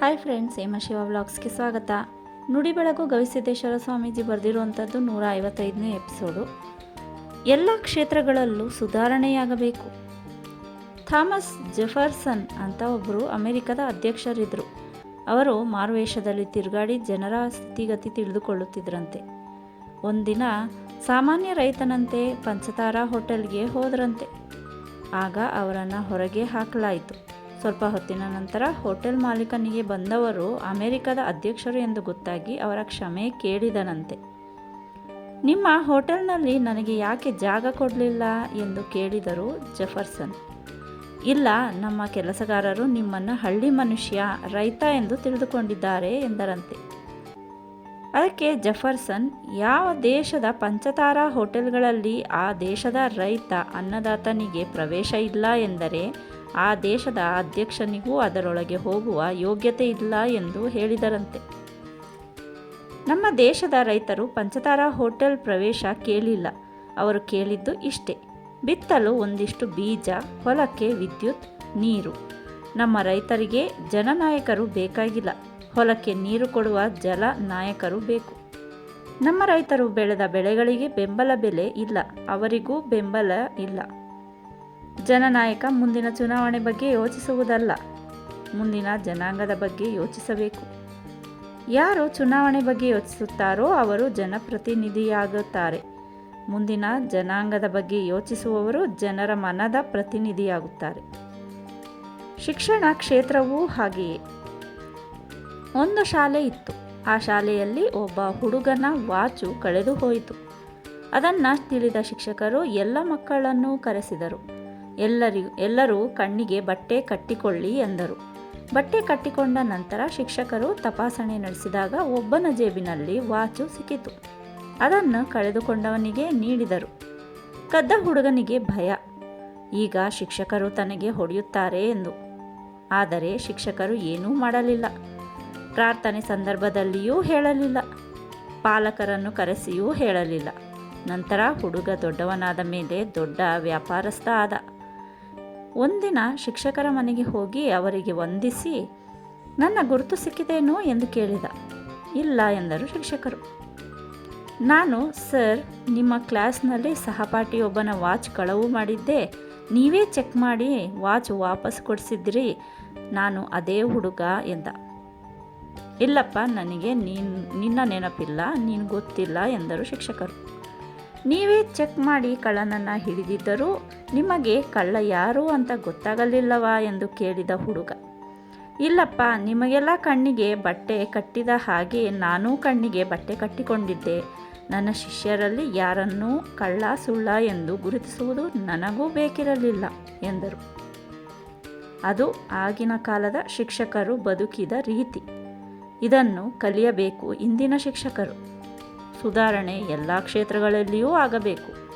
Hi friends, Hema Shiva ವ್ಲಾಗ್ಸ್ಗೆ ಸ್ವಾಗತ. ನುಡಿ ಬೆಳಗು ಗವಿಸಿದ್ದೇಶ್ವರ ಸ್ವಾಮೀಜಿ ಬರೆದಿರುವಂಥದ್ದು ನೂರ ಐವತ್ತೈದನೇ ಎಪಿಸೋಡು. ಎಲ್ಲ ಕ್ಷೇತ್ರಗಳಲ್ಲೂ ಸುಧಾರಣೆಯಾಗಬೇಕು. ಥಾಮಸ್ ಜೆಫರ್ಸನ್ ಅಂತ ಒಬ್ಬರು ಅಮೆರಿಕದ ಅಧ್ಯಕ್ಷರಿದ್ದರು ಅವರು ಮಾರುವೇಷದಲ್ಲಿ ತಿರುಗಾಡಿ ಜನರ ಸ್ಥಿತಿಗತಿ ತಿಳಿದುಕೊಳ್ಳುತ್ತಿದ್ರಂತೆ. ಒಂದಿನ ಸಾಮಾನ್ಯ ರೈತನಂತೆ ಪಂಚತಾರಾ ಹೋಟೆಲ್ಗೆ ಹೋದರಂತೆ. ಆಗ ಅವರನ್ನು ಹೊರಗೆ ಹಾಕಲಾಯಿತು. ಸ್ವಲ್ಪ ಹೊತ್ತಿನ ನಂತರ ಹೋಟೆಲ್ ಮಾಲೀಕನಿಗೆ ಬಂದವರು ಅಮೆರಿಕದ ಅಧ್ಯಕ್ಷರು ಎಂದು ಗೊತ್ತಾಗಿ ಅವರ ಕ್ಷಮೆ ಕೇಳಿದನಂತೆ. ನಿಮ್ಮ ಹೋಟೆಲ್ನಲ್ಲಿ ನನಗೆ ಯಾಕೆ ಜಾಗ ಕೊಡಲಿಲ್ಲ ಎಂದು ಕೇಳಿದರು ಜೆಫರ್ಸನ್. ಇಲ್ಲ, ನಮ್ಮ ಕೆಲಸಗಾರರು ನಿಮ್ಮನ್ನು ಹಳ್ಳಿ ಮನುಷ್ಯ, ರೈತ ಎಂದು ತಿಳಿದುಕೊಂಡಿದ್ದಾರೆ ಎಂದರಂತೆ. ಅದಕ್ಕೆ ಜಫರ್ಸನ್, ಯಾವ ದೇಶದ ಪಂಚತಾರಾ ಹೋಟೆಲ್ಗಳಲ್ಲಿ ಆ ದೇಶದ ರೈತ ಅನ್ನದಾತನಿಗೆ ಪ್ರವೇಶ ಇಲ್ಲ ಎಂದರೆ ಆ ದೇಶದ ಅಧ್ಯಕ್ಷನಿಗೂ ಅದರೊಳಗೆ ಹೋಗುವ ಯೋಗ್ಯತೆ ಇಲ್ಲ ಎಂದು ಹೇಳಿದರಂತೆ. ನಮ್ಮ ದೇಶದ ರೈತರು ಪಂಚತಾರಾ ಹೋಟೆಲ್ ಪ್ರವೇಶ ಕೇಳಿಲ್ಲ. ಅವರು ಕೇಳಿದ್ದು ಇಷ್ಟೇ. ಬಿತ್ತಲು ಒಂದಿಷ್ಟು ಬೀಜ, ಹೊಲಕ್ಕೆ ವಿದ್ಯುತ್, ನೀರು. ನಮ್ಮ ರೈತರಿಗೆ ಜನನಾಯಕರು ಬೇಕಾಗಿಲ್ಲ. ಹೊಲಕ್ಕೆ ನೀರು ಕೊಡುವ ಜಲ ನಾಯಕರು ಬೇಕು. ನಮ್ಮ ರೈತರು ಬೆಳೆದ ಬೆಳೆಗಳಿಗೆ ಬೆಂಬಲ ಬೆಲೆ ಇಲ್ಲ. ಅವರಿಗೂ ಬೆಂಬಲ ಇಲ್ಲ. ಜನನಾಯಕ ಮುಂದಿನ ಚುನಾವಣೆ ಬಗ್ಗೆ ಯೋಚಿಸುವುದಲ್ಲ. ಮುಂದಿನ ಜನಾಂಗದ ಬಗ್ಗೆ ಯೋಚಿಸಬೇಕು. ಯಾರು ಚುನಾವಣೆ ಬಗ್ಗೆ ಯೋಚಿಸುತ್ತಾರೋ ಅವರು ಜನಪ್ರತಿನಿಧಿಯಾಗುತ್ತಾರೆ. ಮುಂದಿನ ಜನಾಂಗದ ಬಗ್ಗೆ ಯೋಚಿಸುವವರು ಜನರ ಮನದ ಪ್ರತಿನಿಧಿಯಾಗುತ್ತಾರೆ. ಶಿಕ್ಷಣ ಕ್ಷೇತ್ರವೂ ಹಾಗೆಯೇ. ಒಂದು ಶಾಲೆ ಇತ್ತು. ಆ ಶಾಲೆಯಲ್ಲಿ ಒಬ್ಬ ಹುಡುಗನ ವಾಚು ಕಳೆದು ಹೋಯಿತು ಅದನ್ನು ತಿಳಿದ ಶಿಕ್ಷಕರು ಎಲ್ಲ ಮಕ್ಕಳನ್ನು ಕರೆಸಿದರು. ಎಲ್ಲರಿಗೂ ಎಲ್ಲರೂ ಕಣ್ಣಿಗೆ ಬಟ್ಟೆ ಕಟ್ಟಿಕೊಳ್ಳಿ ಎಂದರು. ಬಟ್ಟೆ ಕಟ್ಟಿಕೊಂಡ ನಂತರ ಶಿಕ್ಷಕರು ತಪಾಸಣೆ ನಡೆಸಿದಾಗ ಒಬ್ಬನ ಜೇಬಿನಲ್ಲಿ ವಾಚು ಸಿಕ್ಕಿತು. ಅದನ್ನು ಕಳೆದುಕೊಂಡವನಿಗೆ ನೀಡಿದರು. ಕದ್ದ ಹುಡುಗನಿಗೆ ಭಯ. ಈಗ ಶಿಕ್ಷಕರು ತನಗೆ ಹೊಡೆಯುತ್ತಾರೆ ಎಂದು. ಆದರೆ ಶಿಕ್ಷಕರು ಏನೂ ಮಾಡಲಿಲ್ಲ. ಪ್ರಾರ್ಥನೆ ಸಂದರ್ಭದಲ್ಲಿಯೂ ಹೇಳಲಿಲ್ಲ. ಪಾಲಕರನ್ನು ಕರೆಸಿಯೂ ಹೇಳಲಿಲ್ಲ. ನಂತರ ಹುಡುಗ ದೊಡ್ಡವನಾದ ಮೇಲೆ ದೊಡ್ಡ ವ್ಯಾಪಾರಸ್ಥ ಆದ. ಒಂದಿನ ಶಿಕ್ಷಕರ ಮನೆಗೆ ಹೋಗಿ ಅವರಿಗೆ ವಂದಿಸಿ, ನನ್ನ ಗುರುತು ಸಿಕ್ಕಿದೇನೋ? ಎಂದು ಕೇಳಿದ. ಇಲ್ಲ, ಎಂದರು ಶಿಕ್ಷಕರು. ನಾನು, ಸರ್, ನಿಮ್ಮ ಕ್ಲಾಸ್ನಲ್ಲಿ ಸಹಪಾಠಿಯೊಬ್ಬನ ವಾಚ್ ಕಳವು ಮಾಡಿದ್ದೆ. ನೀವೇ ಚೆಕ್ ಮಾಡಿ ವಾಚ್ ವಾಪಸ್ ಕೊಡಿಸಿದ್ರಿ. ನಾನು ಅದೇ ಹುಡುಗ, ಎಂದ. ಇಲ್ಲಪ್ಪ, ನನಗೆ ನೀನು, ನಿನ್ನ ನೆನಪಿಲ್ಲ, ನೀನು ಗೊತ್ತಿಲ್ಲ, ಎಂದರು ಶಿಕ್ಷಕರು. ನೀವೇ ಚೆಕ್ ಮಾಡಿ ಕಳ್ಳನನ್ನು ಹಿಡಿದಿದ್ದರೂ ನಿಮಗೆ ಕಳ್ಳ ಯಾರು ಅಂತ ಗೊತ್ತಾಗಲಿಲ್ಲವಾ ಎಂದು ಕೇಳಿದ ಹುಡುಗ. ಇಲ್ಲಪ್ಪ, ನಿಮಗೆಲ್ಲ ಕಣ್ಣಿಗೆ ಬಟ್ಟೆ ಕಟ್ಟಿದ ಹಾಗೆ ನಾನೂ ಕಣ್ಣಿಗೆ ಬಟ್ಟೆ ಕಟ್ಟಿಕೊಂಡಿದ್ದೆ. ನನ್ನ ಶಿಷ್ಯರಲ್ಲಿ ಯಾರನ್ನೂ ಕಳ್ಳ ಸುಳ್ಳ ಎಂದು ಗುರುತಿಸುವುದು ನನಗೂ ಬೇಕಿರಲಿಲ್ಲ, ಎಂದರು. ಅದು ಆಗಿನ ಕಾಲದ ಶಿಕ್ಷಕರು ಬದುಕಿದ ರೀತಿ. ಇದನ್ನು ಕಲಿಯಬೇಕು ಇಂದಿನ ಶಿಕ್ಷಕರು. ಸುಧಾರಣೆ ಎಲ್ಲ ಕ್ಷೇತ್ರಗಳಲ್ಲಿಯೂ ಆಗಬೇಕು.